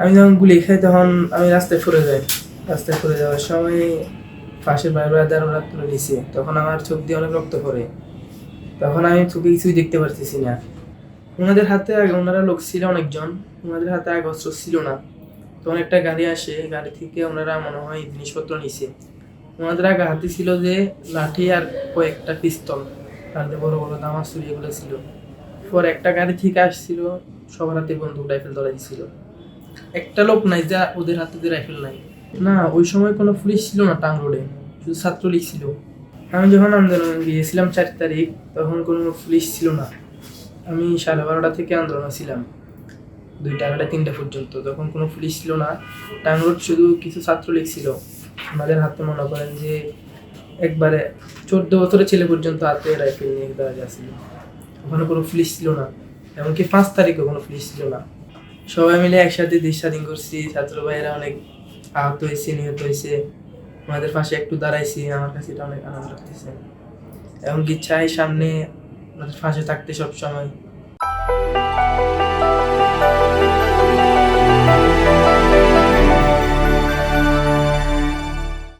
আমি যখন গুলি খাই তখন আমি রাস্তায় ফুরে যাই। রাস্তায় ফুরে যাওয়ার সময় পাশের ভাই ব্রাদার তুলে নিছে। তখন আমার চোখ দিয়ে অনেক রক্ত পড়ে। তখন আমি চোখে কিছুই দেখতে পারতেছি না। ওনাদের হাতে আগে ওনারা লোক ছিল অনেকজন। ওনাদের হাতে আগে অস্ত্র ছিল না। তখন একটা গাড়ি আসে। গাড়ি থেকে ওনারা মনে হয় জিনিসপত্র নিছে। ওনাদের আগে হাতে ছিল যে লাঠি আর কয়েকটা পিস্তল। তাদের বড় বড় দামাসুরি এগুলো ছিল। পর একটা গাড়ি থেকে আসছিল, সবার হাতে বন্দুক, রাইফেল ধরা দিছিল। একটা লোক নাই যা ওদের হাতে রাইফেল নাই। না, ওই সময় কোনো পুলিশ ছিল না টাং রোডে, শুধু ছাত্রলীগ ছিল। আমি যখন আন্দোলন গিয়েছিলাম চার তারিখ, তখন কোনো পুলিশ ছিল না। আমি সাড়ে বারোটা থেকে আন্দোলনে ছিলাম, দুইটা আড়াইটা তিনটা পর্যন্ত। তখন কোনো পুলিশ ছিল না। টাং রোড শুধু কিছু ছাত্রলীগ ছিল। আমাদের হাতে মনে করেন যে একবারে চোদ্দ বছরের ছেলে পর্যন্ত হাতে রাইফেল নিয়ে দাঁড়া যাচ্ছিল। ওখানে কোনো পুলিশ ছিল না। এমনকি পাঁচ তারিখে কোনো পুলিশ ছিল না। সবাই মিলে একসাথে দেশ স্বাধীন করছি ছাত্র ভাইয়েরা অনেক আহত হয়েছে, নিহত হয়েছে। আমাদের পাশে একটু দাঁড়াইছি, আমার কাছে এটা অনেক আনন্দ লাগতেছে। এমনকি চাই সামনে আমাদের পাশে থাকতে সব সময়